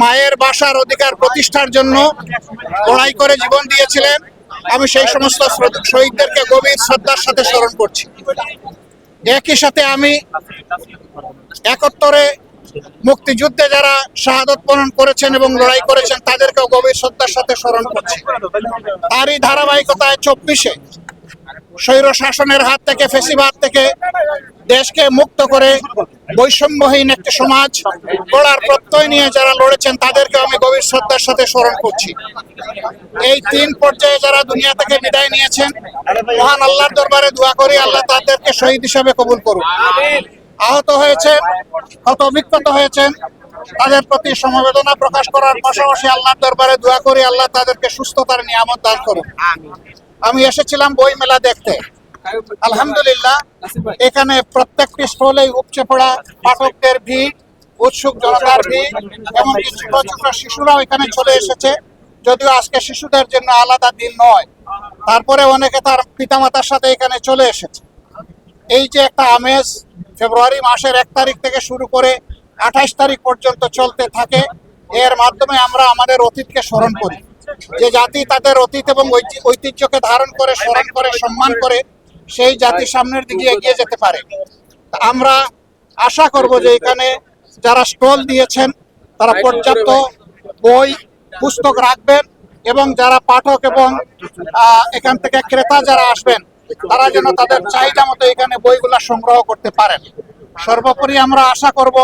মায়ের বাসার অধিকার প্রতিষ্ঠার জন্য লড়াই করে জীবন দিয়েছিলেন। আমি সেই সমস্ত শহীদদেরকে গভীর শ্রদ্ধার সাথে স্মরণ করছি। একই সাথে আমি একাত্তরে মুক্তিযুদ্ধে যারা শাহাদত বরণ করেছেন এবং লড়াই করেছেন, তাদেরকেও গভীর শ্রদ্ধার সাথে স্মরণ করছি। তারই ধারাবাহিকতায় চব্বিশে স্বৈর শাসনের হাত থেকে, ফেসিবাদ থেকে দেশকে মুক্ত করে বৈষম্যহীন একটি সমাজ, গড়ার প্রত্যয় নিয়ে যারা লড়েছেন তাদেরকে আমি গভীর শ্রদ্ধার সাথে স্মরণ করছি। এই তিন পর্যায়ে যারা দুনিয়া থেকে বিদায় নিয়েছেন, মহান আল্লাহর দরবারে দোয়া করি, আল্লাহ তাদেরকে শহীদ হিসাবে কবুল করুন আহত হয়েছেন ক্ষত বিক্ষত হয়েছেন, তাদের প্রতি সমবেদনা প্রকাশ করার পাশাপাশি আল্লাহর দরবারে দোয়া করি, আল্লাহ তাদেরকে সুস্থতার নিয়ামত দান করুন আমি এসেছিলাম বই মেলা দেখতে। আলহামদুলিল্লাহ এখানে প্রত্যেকটি স্টলেই উপচে পড়া পাঠকদের ভিড়, উৎসুক জনতার ভিড়, এমনকি ছোট ছোট শিশুরাও এখানে চলে এসেছে। যদিও আজকে শিশুদের জন্য আলাদা দিন নয়, তারপরে অনেকে তার পিতামাতার সাথে এখানে চলে এসেছে। এই যে একটা আমেজ, ফেব্রুয়ারি মাসের এক তারিখ থেকে শুরু করে আঠাশ তারিখ পর্যন্ত চলতে থাকে। এর মাধ্যমে আমরা আমাদের অতীতকে স্মরণ করি। যে জাতি তাদের অতীত এবং ঐতিহ্যকে ধারণ করে, স্মরণ করে, সম্মান করে সেই জাতি সামনের দিকে এগিয়ে যেতে পারে। আমরা আশা করব যে এখানে যারা স্টল দিয়েছেন, তারা পর্যাপ্ত বই, পুস্তক রাখবেন এবং যারা পাঠক এবং এখান থেকে ক্রেতা যারা আসবেন, তারা যেন তাদের চাহিদা মতো এখানে বইগুলা সংগ্রহ করতে পারেন। সর্বোপরি আমরা আশা করব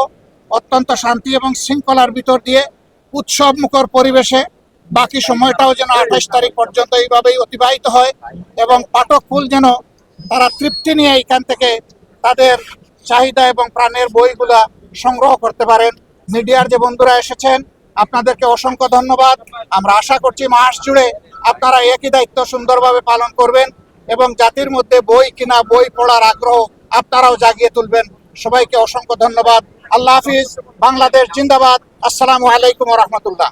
অত্যন্ত শান্তি এবং শৃঙ্খলার ভিতর দিয়ে উৎসব মুখর পরিবেশে বাকি সময়টাও যেন আঠাশ তারিখ পর্যন্ত এইভাবেই অতিবাহিত হয় এবং পাঠক ফুল যেন তারা তৃপ্তি নিয়ে এখান থেকে তাদের চাহিদা এবং প্রাণের বইগুলা সংগ্রহ করতে পারেন। মিডিয়ার যে বন্ধুরা এসেছেন, আপনাদেরকে অসংখ্য ধন্যবাদ। আমরা আশা করছি মাস জুড়ে আপনারা একই দায়িত্ব সুন্দরভাবে পালন করবেন এবং জাতির মধ্যে বই কিনা, বই পড়ার আগ্রহ আপনারাও জাগিয়ে তুলবেন। সবাইকে অসংখ্য ধন্যবাদ। আল্লাহ হাফিজ, বাংলাদেশ জিন্দাবাদ। আসসালামু আলাইকুম রহমতুল্লাহ।